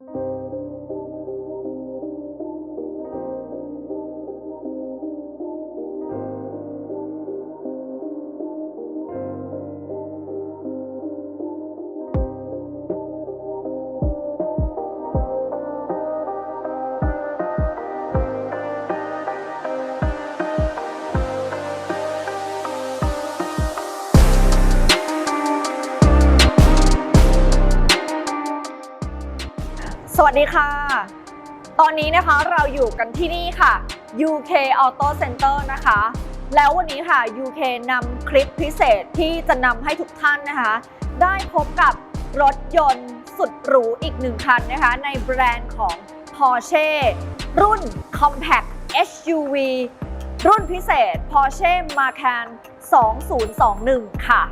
ส วัสดีค่ะ ตอนนี้นะคะเราอยู่กันที่นี่ค่ะ UK Auto Center นะคะ แล้ววันนี้ค่ะ UK นำคลิปพิเศษที่จะนำให้ทุกท่านนะคะ ได้พบกับรถยนต์สุดหรูอีกหนึ่งคันนะคะ ในแบรนด์ของ Porsche รุ่น Compact SUV รุ่นพิเศษ Porsche Macan 2021 ค่ะ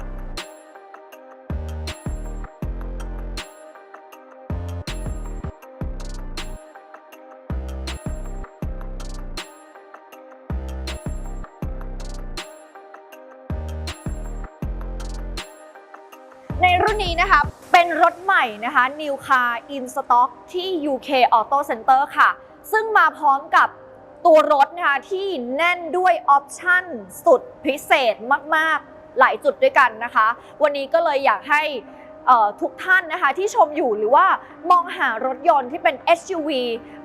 รุ่นนี้นะคะเป็นรถใหม่นะคะ New Car in Stock ที่ UK Auto Center ค่ะ ซึ่งมาพร้อมกับตัวรถนะคะที่แน่นด้วยออปชั่นสุดพิเศษมากๆ หลายจุดด้วยกันนะคะ วันนี้ก็เลยอยากให้ ทุกท่านนะคะที่ชมอยู่หรือว่ามองหารถยนต์ที่เป็น SUV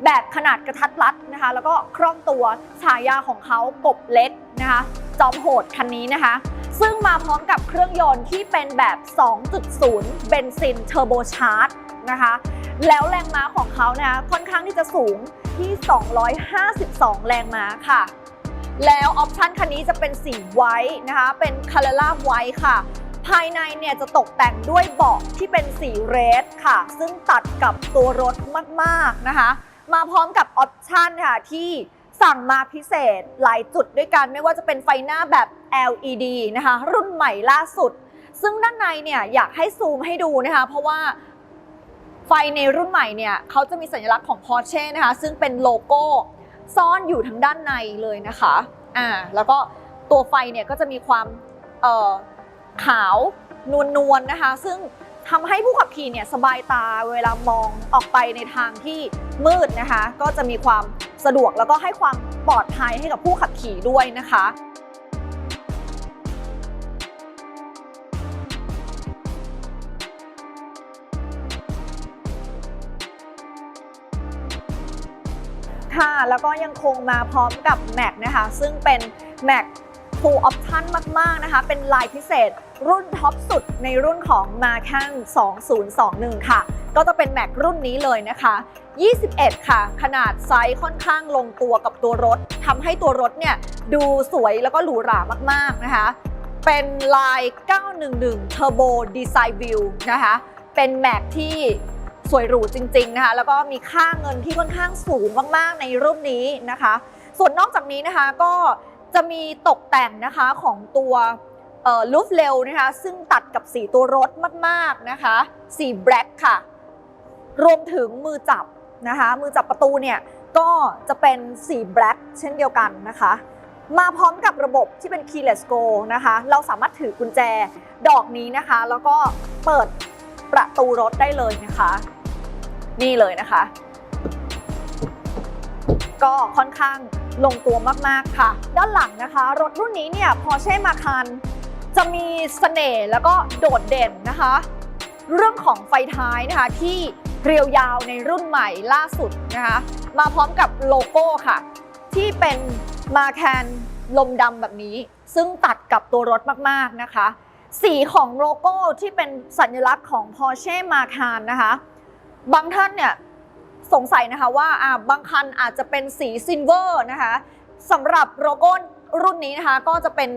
แบบขนาดกระทัดรัดนะคะ แล้วก็คล่องตัวฉายาของเขากบเล็กนะคะ จอมโหดคันนี้นะคะ ซึ่งมาพร้อมกับเครื่องยนต์ที่เป็นแบบ 2.0 เบนซินเทอร์โบชาร์จนะคะ แล้วแรงม้าของเขานะคะค่อนข้างที่จะสูงที่ 252 แรงม้าค่ะ แล้วออปชันคันนี้จะเป็นสีไวท์นะคะ เป็นคาร์ล่าไวท์ค่ะ ภายในเนี่ยจะตกแต่งด้วยเบาะที่เป็นสีเรดค่ะ ซึ่งตัดกับตัวรถมากๆนะคะ มาพร้อมกับออปชันค่ะที่สั่งมาพิเศษหลายจุดด้วยกัน ไม่ว่าจะเป็นไฟหน้าแบบ LED นะคะ รุ่นใหม่ล่าสุด ซึ่งด้านในเนี่ยอยากให้ซูมให้ดูนะคะ เพราะว่าไฟในรุ่นใหม่เนี่ยเขาจะมีสัญลักษณ์ของ Porsche นะคะ ซึ่งเป็นโลโก้ซ่อนอยู่ทางด้านในเลยนะคะอ่าแล้วก็ตัวไฟเนี่ยก็จะมีความเอ่อ ขาวนวลๆนนะคะ ซึ่งทำให้ผู้ขับขี่เนี่ยสบายตาเวลามองออกไปในทางที่มืดนะคะ ก็จะมีความสะดวกแล้วก็ให้ความปลอดภัยให้กับผู้ขับขี่ด้วยนะคะค่ะแล้วก็ยังคงมาพร้อมกับ Mac นะคะ ซึ่งเป็น Mac Full Option มาก ๆ นะคะ เป็นลายพิเศษ รุ่นท็อปสุดในรุ่นของ Macan 2021 ค่ะ ก็จะเป็น Mac รุ่นนี้เลยนะคะ 21 ค่ะ ขนาดไซส์ค่อนข้างลงตัวกับตัวรถทำให้ตัวรถเนี่ยดูสวยแล้วก็หรูหรามาก ๆ นะคะ เป็นลาย 911 Turbo Design View นะคะ เป็น Mac ที่สวยหรูจริง ๆ นะคะ แล้วก็มีค่าเงินที่ค่อนข้างสูงมาก ๆ ในรุ่นนี้นะคะ ส่วนนอกจากนี้นะคะก็ จะมีตกแต่งนะคะของตัวลูฟเรลนะคะซึ่งตัดกับสีตัวรถมากๆนะคะ สีแบล็คค่ะ รวมถึงมือจับนะคะ มือจับประตูเนี่ยก็จะเป็นสีแบล็คเช่นเดียวกันนะคะ มาพร้อมกับระบบที่เป็น keyless go นะคะ เราสามารถถือกุญแจดอกนี้นะคะ แล้วก็เปิดประตูรถได้เลยนะคะ นี่เลยนะคะ ก็ค่อนข้าง ลงตัวมากๆค่ะ ด้านหลังนะคะ รถรุ่นนี้เนี่ย Porsche Macan จะมีเสน่ห์แล้วก็โดดเด่นนะคะ เรื่องของไฟท้ายนะคะที่เรียวยาวในรุ่นใหม่ล่าสุดนะคะ มาพร้อมกับโลโก้ค่ะ ที่เป็นมาแคนลมดำแบบนี้ ซึ่งตัดกับตัวรถมากๆนะคะ สีของโลโก้ที่เป็นสัญลักษณ์ของ Porsche Macan นะคะ บางท่านเนี่ย สงสัยนะคะว่าบางคันอาจจะเป็นสีซิลเวอร์นะคะสำหรับโลโก้รุ่นนี้นะคะก็จะเป็น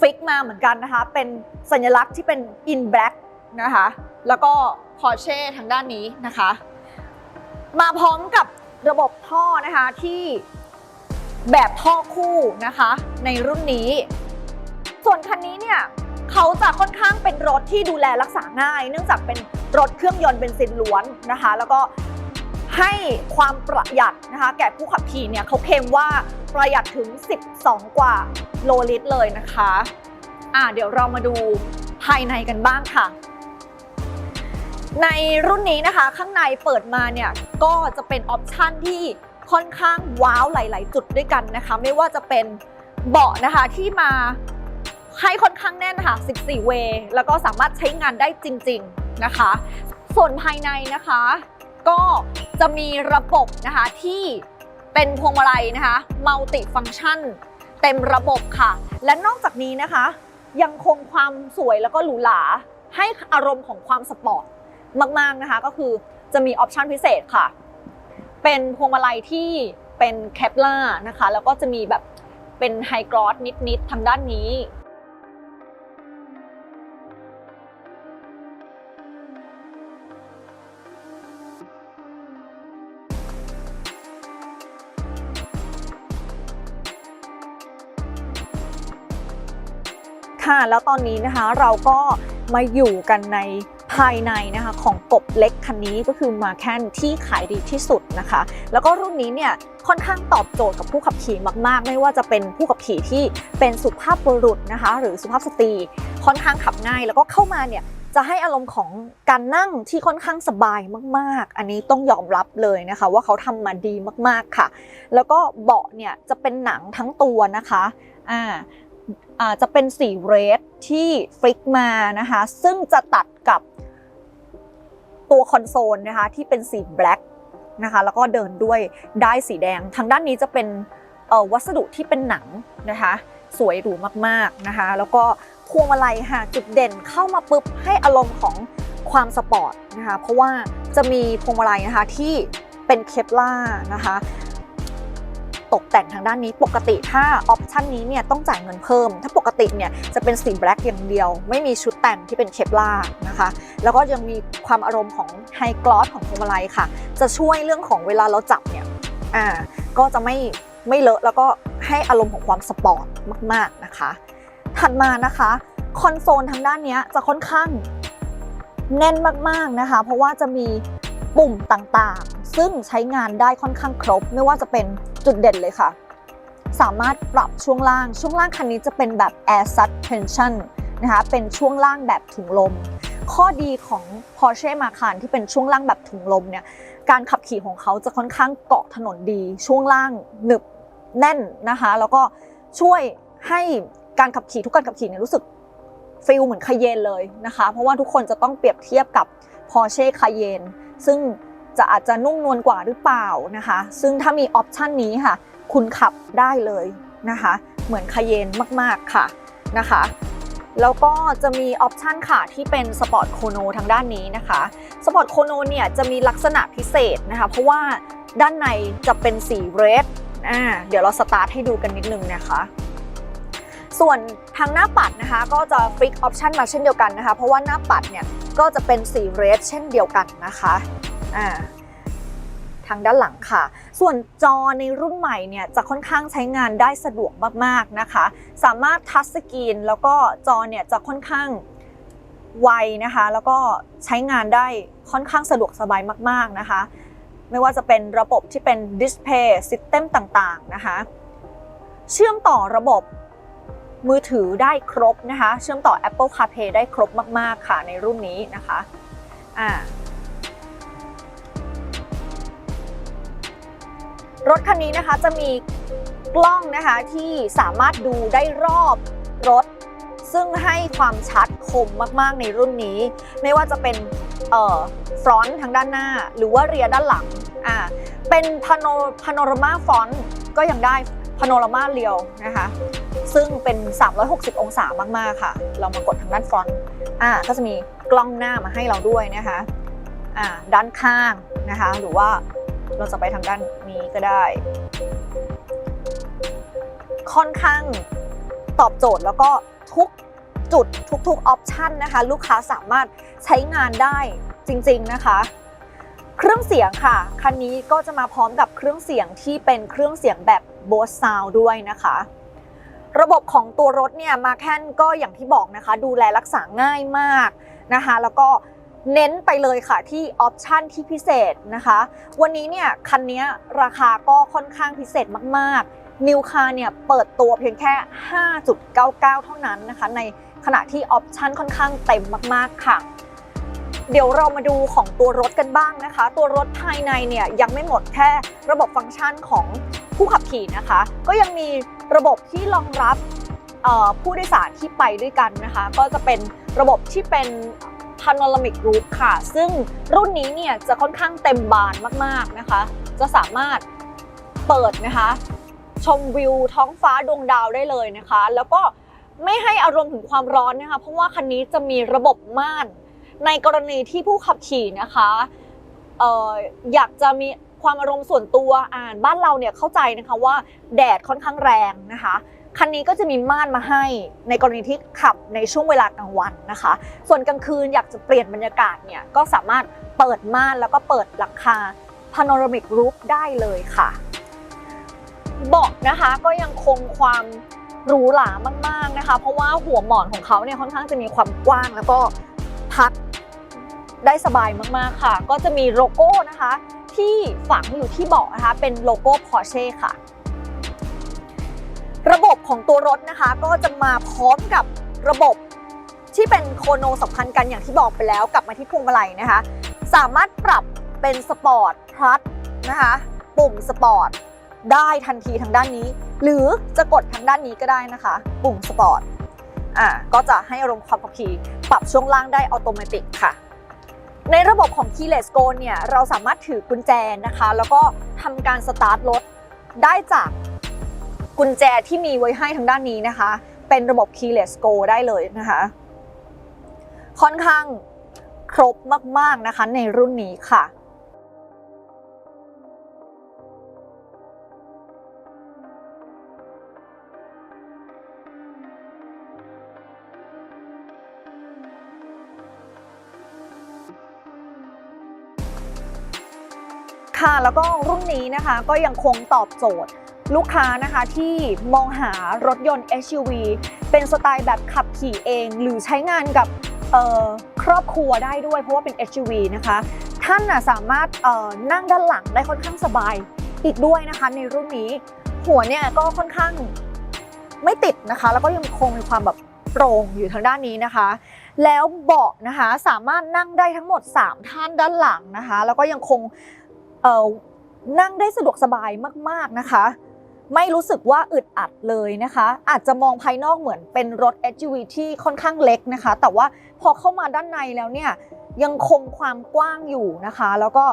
ฟิกมาเหมือนกันนะคะ เป็นสัญลักษณ์ที่เป็น in black นะคะ แล้วก็ Porsche ทางด้านนี้นะคะ มาพร้อมกับระบบท่อนะคะที่แบบท่อคู่นะคะ ในรุ่นนี้ ส่วนคันนี้เนี่ยเขาจะค่อนข้างเป็นรถที่ดูแลรักษาง่าย เนื่องจากเป็นรถเครื่องยนต์เบนซินล้วนนะคะ แล้วก็ ให้ความประหยัดนะคะแก่ผู้ขับขี่เนี่ยเขาเคลมว่าประหยัดถึง 12 กว่าโลลิตรเลยนะคะอ่าเดี๋ยวเรามาดูภายในกันบ้างค่ะ ในรุ่นนี้นะคะข้างในเปิดมาเนี่ยก็จะเป็นออปชันที่ค่อนข้างว้าวหลาย ๆ จุดด้วยกันนะคะ ไม่ว่าจะเป็นเบาะนะคะที่มาให้ค่อนข้างแน่นค่ะ 14 เว แล้วก็สามารถใช้งานได้จริง ๆ นะคะ ส่วนภายในนะคะ ก็จะมีระบบนะคะที่เป็นพวงมาลัยนะคะมัลติฟังชันเต็มระบบค่ะ และนอกจากนี้นะคะ ยังคงความสวยแล้วก็หรูหราให้อารมณ์ของความสปอร์ตมากๆนะคะก็คือจะมีออปชันพิเศษค่ะ เป็นพวงมาลัยที่เป็นแคปล่านะคะ แล้วก็จะมีแบบเป็นไฮกรอสนิดๆทางด้านนี้ ค่ะ แล้วตอนนี้นะคะเราก็มาอยู่กันในภายในนะคะของกบเล็กคันนี้ก็คือมาแคนที่ขายดีที่สุดนะคะ แล้วก็รุ่นนี้เนี่ยค่อนข้างตอบโจทย์กับผู้ขับขี่มาก ๆ ไม่ว่าจะเป็นผู้ขับขี่ที่เป็นสุภาพบุรุษนะคะ หรือสุภาพสตรีค่อนข้างขับง่ายแล้วก็เข้ามาเนี่ยจะให้อารมณ์ของการนั่งที่ค่อนข้างสบายมาก ๆ อันนี้ต้องยอมรับเลยนะคะ ว่าเขาทำมาดีมาก ๆ ค่ะ แล้วก็เบาะเนี่ยจะเป็นหนังทั้งตัวนะคะ อ่าอ่า จะเป็นสีเรดที่ฟลิกมานะคะ ซึ่งจะตัดกับตัวคอนโซลนะคะที่เป็นสีแบล็กนะคะแล้วก็เดินด้วยได้สีแดง ทางด้านนี้จะเป็นวัสดุที่เป็นหนังนะคะ สวยหรูมากๆนะคะ แล้วก็พวงมาลัยค่ะจุดเด่นเข้ามาปุ๊บให้อารมณ์ของความสปอร์ตนะคะ เพราะว่าจะมีพวงมาลัยนะคะที่เป็นเคปล่านะคะ ตกแต่งทางด้านนี้ปกติถ้าออปชันนี้เนี่ยต้องจ่ายเงินเพิ่ม ถ้าปกติเนี่ยจะเป็นสีแบล็กอย่างเดียว ไม่มีชุดแต่งที่เป็นเคปล่านะคะ แล้วก็ยังมีความอารมณ์ของไฮกลอสของพวงมาลัยค่ะ จะช่วยเรื่องของเวลาเราจับเนี่ยอ่าก็จะไม่ไม่เลอะแล้วก็ให้อารมณ์ของความสปอร์ตมาก ๆนะคะ ถัดมานะคะคอนโซลทางด้านนี้จะค่อนข้างแน่นมากๆนะคะ เพราะว่าจะมีปุ่มต่างๆ ซึ่งใช้งานได้ค่อนข้างครบ ไม่ว่าจะเป็นจุดเด่นเลยค่ะ สามารถปรับช่วงล่าง ช่วงล่างคันนี้จะเป็นแบบ air suspension นะคะเป็นช่วงล่างแบบถุงลม ข้อดีของ Porsche Macan ที่เป็นช่วงล่างแบบถุงลมเนี่ยการขับขี่ของเขาจะค่อนข้างเกาะถนนดี ช่วงล่างหนึบแน่นนะคะ แล้วก็ช่วยให้การขับขี่ทุกการขับขี่เนี่ยรู้สึกฟิลเหมือนคาเยนเลยนะคะ เพราะว่าทุกคนจะต้องเปรียบเทียบกับ Porsche Cayenne ซึ่ง จะอาจจะนุ่มนวลกว่าหรือเปล่านะคะ ซึ่งถ้ามีออปชันนี้ค่ะ คุณขับได้เลยนะคะ เหมือนคาเยนมากๆค่ะนะคะ แล้วก็จะมีออปชันค่ะที่เป็นสปอร์ตโคโนทางด้านนี้นะคะ สปอร์ตโคโนเนี่ยจะมีลักษณะพิเศษนะคะ เพราะว่าด้านในจะเป็นสีเรดอ่าเดี๋ยวเราสตาร์ทให้ดูกันนิดนึงนะคะส่วนทางหน้าปัดนะคะก็จะฟิกออปชันมาเช่นเดียวกันนะคะ เพราะว่าหน้าปัดเนี่ยก็จะเป็นสีเรดเช่นเดียวกันนะคะ อ่าทางด้านหลังค่ะ ส่วนจอในรุ่นใหม่เนี่ยจะค่อนข้างใช้งานได้สะดวกมากๆนะคะ สามารถทัชสกรีนแล้วก็จอเนี่ยจะค่อนข้างไวนะคะ แล้วก็ใช้งานได้ค่อนข้างสะดวกสบายมาก ๆนะคะ ไม่ว่าจะเป็นระบบที่เป็นดิสเพย์ซิสเต็มต่างๆนะคะ เชื่อมต่อระบบมือถือได้ครบนะคะ เชื่อมต่อ Apple CarPlay ได้ครบมาก ๆ ค่ะในรุ่นนี้นะคะอ่า รถคันนี้นะคะจะมีกล้องนะคะที่สามารถดูได้รอบรถ ซึ่งให้ความชัดคมมากๆในรุ่นนี้ ไม่ว่าจะเป็นเอ่อฟรอนต์ทางด้านหน้า หรือว่าเรียด้านหลังอ่าเป็นพานพานรามาฟอนต์ก็ยังได้พานรามาเรียวนะคะซึ่งเป็น 360 องศามากๆค่ะ เรามากดทางด้านฟรอนต์อ่าก็จะมีกล้องหน้ามาให้เราด้วยนะคะอ่าด้านข้างนะคะหรือว่า เราจะไปทางด้านนี้ก็ได้ ค่อนข้างตอบโจทย์แล้วก็ทุกจุดทุกๆออปชันนะคะ ลูกค้าสามารถใช้งานได้จริง ๆนะคะ เครื่องเสียงค่ะ คันนี้ก็จะมาพร้อมกับเครื่องเสียงที่เป็นเครื่องเสียงแบบ Bose Sound ด้วยนะคะระบบของตัวรถเนี่ยมาแค่นก็อย่างที่บอกนะคะ ดูแลรักษาง่ายมากนะคะ แล้วก็ เน้นไปเลยค่ะที่ออปชันที่พิเศษนะคะ วันนี้เนี่ยคันนี้ราคาก็ค่อนข้างพิเศษมากๆ นิวคาเนี่ยเปิดตัวเพียงแค่ 5.99 เท่านั้นนะคะ ในขณะที่ออปชันค่อนข้างเต็มมากๆค่ะ เดี๋ยวเรามาดูของตัวรถกันบ้างนะคะ ตัวรถภายในเนี่ยยังไม่หมดแค่ระบบฟังก์ชันของผู้ขับขี่นะคะ ก็ยังมีระบบที่รองรับผู้โดยสารที่ไปด้วยกันนะคะ ก็จะเป็นระบบที่เป็น panoramic roof ค่ะ ซึ่งรุ่นนี้เนี่ยจะค่อนข้างเต็มบานมากๆนะคะ จะสามารถเปิดนะคะ ชมวิวท้องฟ้าดวงดาวได้เลยนะคะ แล้วก็ไม่ให้อารมณ์ถึงความร้อนนะคะ เพราะว่าคันนี้จะมีระบบม่าน ในกรณีที่ผู้ขับขี่นะคะอออยากจะมีความอารมณ์ส่วนตัวอ่านบ้านเราเนี่ยเข้าใจนะคะว่าแดดค่อนข้างแรงนะคะ คันนี้ก็จะมีม่านมาให้ในกรณีที่ขับในช่วงเวลากลางวันนะคะ ส่วนกลางคืนอยากจะเปลี่ยนบรรยากาศเนี่ยก็สามารถเปิดม่านแล้วก็เปิดหลังคา panoramic roof ได้เลยค่ะเบาะนะคะก็ยังคงความหรูหรามากๆนะคะ เพราะว่าหัวหมอนของเขาเนี่ยค่อนข้างจะมีความกว้างแล้วก็พักได้สบายมากๆค่ะ ก็จะมีโลโก้นะคะ ที่ฝังอยู่ที่เบาะนะคะ เป็นโลโก้ Porsche ค่ะ ระบบของตัวรถนะคะ ก็จะมาพร้อมกับระบบที่เป็นโคโนสัมพันธ์กันอย่างที่บอกไปแล้วกลับมาที่พวงมาลัยนะคะ สามารถปรับเป็นสปอร์ตพลัสนะคะ ปุ่มสปอร์ตได้ทันทีทางด้านนี้ หรือจะกดทางด้านนี้ก็ได้นะคะ ปุ่มสปอร์ตอ่าก็จะให้อารมณ์ความขับขี่ปรับช่วงล่างได้อัตโนมัติค่ะ ในระบบของ Keyless Go เนี่ยเราสามารถถือกุญแจนะคะ แล้วก็ทำการสตาร์ทรถได้จาก กุญแจที่มีไว้ให้ทางด้านนี้นะคะ เป็นระบบ Keyless Go ได้เลยนะคะ ค่อนข้างครบมาก ๆ นะคะในรุ่นนี้ค่ะค่ะแล้วก็รุ่นนี้นะคะก็ยังคงตอบโจทย์ ลูกค้านะคะที่มองหารถยนต์ SUV เป็นสไตล์แบบขับขี่เอง หรือใช้งานกับครอบครัวได้ด้วยเพราะว่าเป็น SUV นะคะ ท่านนะสามารถนั่งด้านหลังได้ค่อนข้างสบายอีกด้วยนะคะ ในรุ่นนี้หัวเนี่ยก็ค่อนข้างไม่ติดนะคะ แล้วก็ยังคงมีความแบบโปร่งอยู่ทางด้านนี้นะคะ แล้วเบาะนะคะสามารถนั่งได้ทั้งหมด 3 ท่านด้านหลังนะคะ แล้วก็ยังคงนั่งได้สะดวกสบายมาก ๆนะคะ ไม่รู้สึกว่าอึดอัดเลยนะคะ อาจจะมองภายนอกเหมือนเป็นรถ SUV ที่ค่อนข้างเล็กนะคะ แต่ว่าพอเข้ามาด้านในแล้วเนี่ยยังคงความกว้างอยู่นะคะ แล้วก็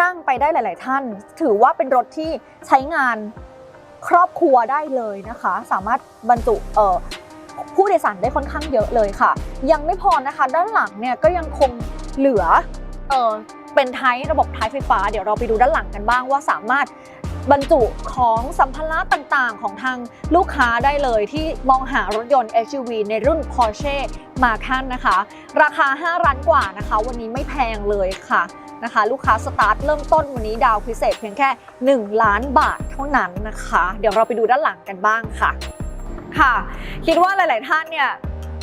นั่งไปได้หลาย ๆ ท่าน ถือว่าเป็นรถที่ใช้งานครอบครัวได้เลยนะคะ สามารถบรรจุเอ่อผู้โดยสารได้ค่อนข้างเยอะเลยค่ะ ยังไม่พอนะคะ ด้านหลังเนี่ยก็ยังคงเหลือเออเป็นไทยระบบไทยไฟฟ้า เดี๋ยวเราไปดูด้านหลังกันบ้างว่าสามารถ บรรจุของสัมภาระต่างๆ ของทางลูกค้าได้เลยที่มองหารถยนต์ SUV ในรุ่น Porsche Macan นะคะ ราคา 5 ล้านกว่านะคะ วันนี้ไม่แพงเลยค่ะนะคะ ลูกค้าสตาร์ทเริ่มต้นวันนี้ดาวพิเศษเพียงแค่ 1 ล้านบาทเท่านั้นนะคะ เดี๋ยวเราไปดูด้านหลังกันบ้างค่ะค่ะ คิดว่าหลาย ๆ ท่านเนี่ย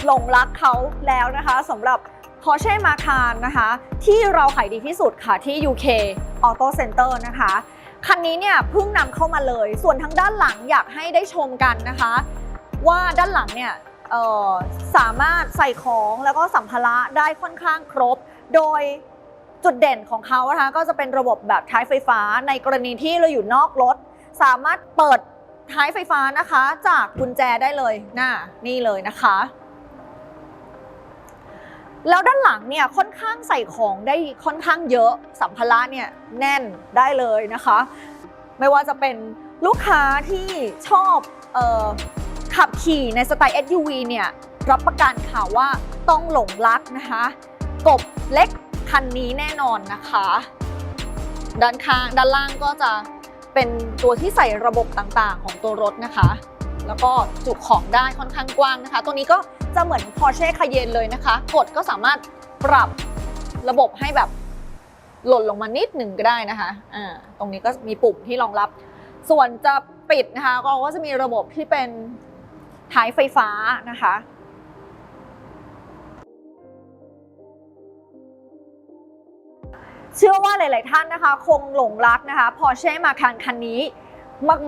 หลงรักเขาแล้วนะคะสำหรับ Porsche Macan นะคะ ที่เราขายดีที่สุดค่ะที่ UK Auto Center นะคะ คันนี้เนี่ยเพิ่งนำเข้ามาเลย ส่วนทางด้านหลังอยากให้ได้ชมกันนะคะ ว่าด้านหลังเนี่ยสามารถใส่ของแล้วก็สัมภาระได้ค่อนข้างครบ โดยจุดเด่นของเขานะคะก็จะเป็นระบบแบบท้ายไฟฟ้าในกรณีที่เราอยู่นอกรถ สามารถเปิดท้ายไฟฟ้านะคะ จากกุญแจได้เลยน่านี่เลยนะคะ แล้วด้านหลังเนี่ยค่อนข้างใส่ของได้ค่อนข้างเยอะสัมภาระเนี่ยแน่นได้เลยนะคะ ไม่ว่าจะเป็นลูกค้าที่ชอบออขับขี่ในสไตล์ SUV เนี่ยรับประกันค่ะว่าต้องหลงรักนะคะ กบเล็กคันนี้แน่นอนนะคะ ด้านข้างด้านล่างก็จะเป็นตัวที่ใส่ระบบต่างๆ ของตัวรถนะคะ แล้วก็จุของได้ค่อนข้างกว้างนะคะ ตัวนี้ก็ จะเหมือน Porsche Cayenne เลยนะคะ กดก็สามารถปรับระบบให้แบบหล่นลงมานิดหนึ่งก็ได้นะคะอ่าตรงนี้ก็มีปุ่มที่รองรับ ส่วนจะปิดนะคะเราก็จะมีระบบที่เป็นท้ายไฟฟ้านะคะเชื่อว่าหลาย ๆ ท่านนะคะ คงหลงรักนะคะ Porsche Macan คันนี้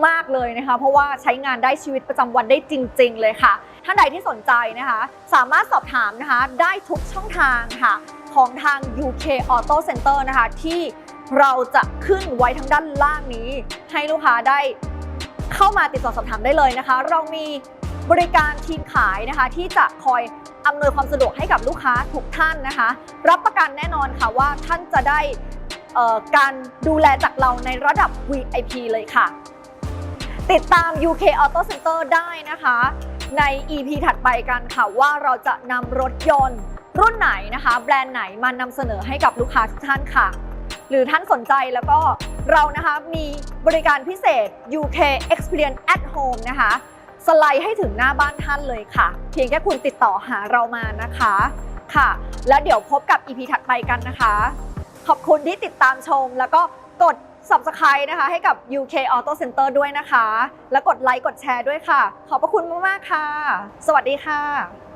มาก ๆ เลยนะคะ เพราะว่าใช้งานได้ชีวิตประจำวันได้จริง ๆ เลยค่ะ ท่านใดที่สนใจนะคะ สามารถสอบถามนะคะได้ทุกช่องทางค่ะ ของทาง UK Auto Center นะคะ ที่เราจะขึ้นไว้ทางด้านล่างนี้ ให้ลูกค้าได้เข้ามาติดต่อสอบถามได้เลยนะคะ เรามีบริการทีมขายนะคะ ที่จะคอยอำนวยความสะดวกให้กับลูกค้าทุกท่านนะคะ รับประกันแน่นอนค่ะว่าท่านจะได้การดูแลจากเราในระดับ VIP เลยค่ะ ติดตาม UK Auto Center ได้นะคะ ใน EP ถัดไปกันค่ะว่าเราจะนำรถยนต์ รุ่นไหนนะคะ แบรนด์ไหนมานำเสนอให้กับลูกค้าทุกท่านค่ะ หรือท่านสนใจแล้วก็เรานะคะมีบริการพิเศษ UK Experience at Home นะคะ สไลด์ให้ถึงหน้าบ้านท่านเลยค่ะ เพียงแค่คุณติดต่อหาเรามานะคะค่ะ แล้วเดี๋ยวพบกับ EP ถัดไปกันนะคะ ขอบคุณที่ติดตามชมแล้วก็ กด subscribe นะคะ ให้กับ UK Auto Center ด้วยนะคะ และกดไลค์กดแชร์ด้วยค่ะ ขอบพระคุณมาก ๆ ค่ะ สวัสดีค่ะ